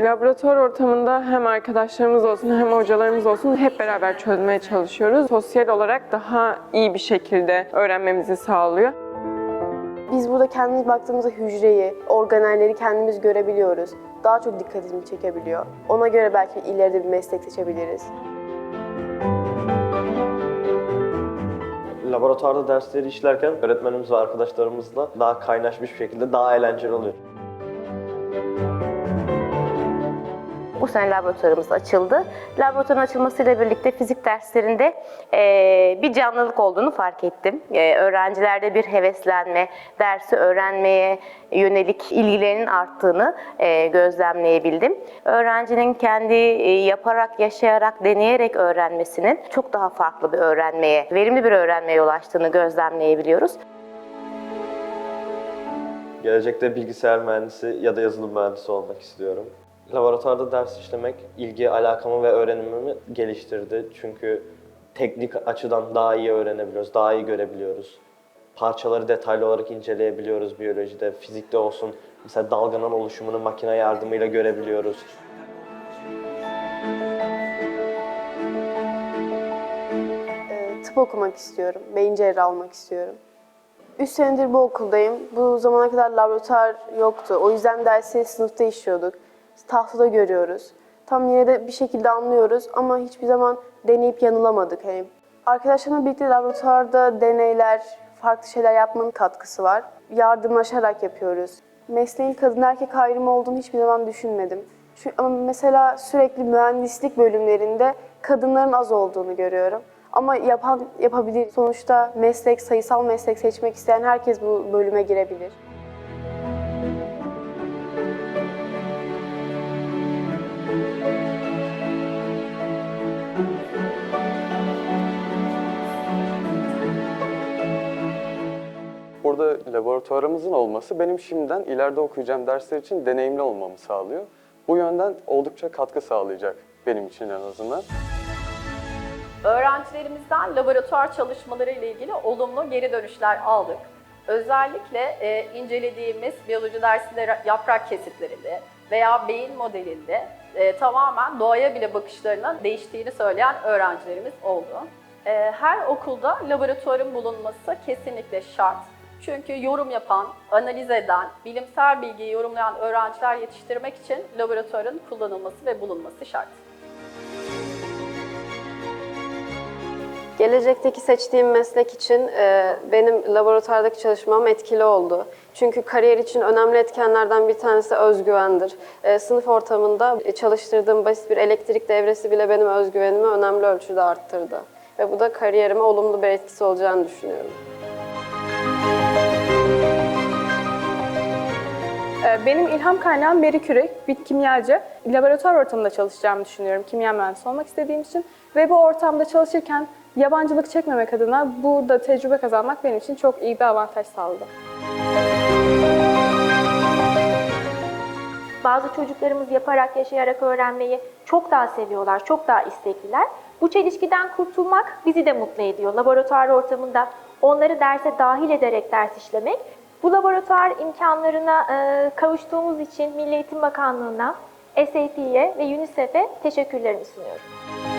Laboratuvar ortamında hem arkadaşlarımız olsun hem hocalarımız olsun hep beraber çözmeye çalışıyoruz. Sosyal olarak daha iyi bir şekilde öğrenmemizi sağlıyor. Biz burada kendimiz baktığımızda hücreyi, organelleri kendimiz görebiliyoruz. Daha çok dikkatimi çekebiliyor. Ona göre belki ileride bir meslek seçebiliriz. Laboratuvarda dersleri işlerken öğretmenimiz ve arkadaşlarımızla daha kaynaşmış bir şekilde daha eğlenceli oluyor. Bu sene laboratuvarımız açıldı. Laboratuvarın açılmasıyla birlikte fizik derslerinde eee, bir canlılık olduğunu fark ettim. Eee, öğrencilerde bir heveslenme, dersi öğrenmeye yönelik ilgilerinin arttığını eee, gözlemleyebildim. Öğrencinin kendi eee, yaparak, yaşayarak, deneyerek öğrenmesinin çok daha farklı bir öğrenmeye, verimli bir öğrenmeye yol açtığını gözlemleyebiliyoruz. Gelecekte bilgisayar mühendisi ya da yazılım mühendisi olmak istiyorum. Laboratuvarda ders işlemek ilgi alakamı ve öğrenimimi geliştirdi. Çünkü teknik açıdan daha iyi öğrenebiliyoruz, daha iyi görebiliyoruz. Parçaları detaylı olarak inceleyebiliyoruz biyolojide, fizikte olsun. Mesela dalganın oluşumunu makine yardımıyla görebiliyoruz. Ee, tıp okumak istiyorum. Beyin cerrahı olmak istiyorum. Üç senedir bu okuldayım. Bu zamana kadar laboratuvar yoktu. O yüzden dersi sınıfta işliyorduk. Tahtada görüyoruz. Tam yine de bir şekilde anlıyoruz ama hiçbir zaman deneyip yanılamadık. Hani arkadaşlarımla birlikte laboratuvarda deneyler, farklı şeyler yapmanın katkısı var. Yardımlaşarak yapıyoruz. Mesleğin kadın erkek ayrımı olduğunu hiçbir zaman düşünmedim. Çünkü, ama mesela sürekli mühendislik bölümlerinde kadınların az olduğunu görüyorum. Ama yapan yapabilir. Sonuçta meslek, sayısal meslek seçmek isteyen herkes bu bölüme girebilir. Burada laboratuvarımızın olması benim şimdiden ileride okuyacağım dersler için deneyimli olmamı sağlıyor. Bu yönden oldukça katkı sağlayacak benim için en azından. Öğrencilerimizden laboratuvar çalışmaları ile ilgili olumlu geri dönüşler aldık. Özellikle e, incelediğimiz biyoloji dersinde ra- yaprak kesitlerinde veya beyin modelinde e, tamamen doğaya bile bakışlarının değiştiğini söyleyen öğrencilerimiz oldu. E, her okulda laboratuvarın bulunması kesinlikle şart. Çünkü yorum yapan, analiz eden, bilimsel bilgiyi yorumlayan öğrenciler yetiştirmek için laboratuvarın kullanılması ve bulunması şart. Gelecekteki seçtiğim meslek için e, benim laboratuvardaki çalışmam etkili oldu. Çünkü kariyer için önemli etkenlerden bir tanesi özgüvendir. E, sınıf ortamında e, çalıştırdığım basit bir elektrik devresi bile benim özgüvenimi önemli ölçüde arttırdı. Ve bu da kariyerime olumlu bir etkisi olacağını düşünüyorum. Benim ilham kaynağım Mary Curie, bir kimyacı. Laboratuvar ortamında çalışacağımı düşünüyorum kimya mühendisi olmak istediğim için. Ve bu ortamda çalışırken yabancılık çekmemek adına burada tecrübe kazanmak benim için çok iyi bir avantaj sağladı. Bazı çocuklarımız yaparak, yaşayarak öğrenmeyi çok daha seviyorlar, çok daha istekliler. Bu çelişkiden kurtulmak bizi de mutlu ediyor. Laboratuvar ortamında onları derse dahil ederek ders işlemek. Bu laboratuvar imkanlarına e, kavuştuğumuz için Milli Eğitim Bakanlığı'na, SAP'ye ve UNICEF'e teşekkürlerimi sunuyorum.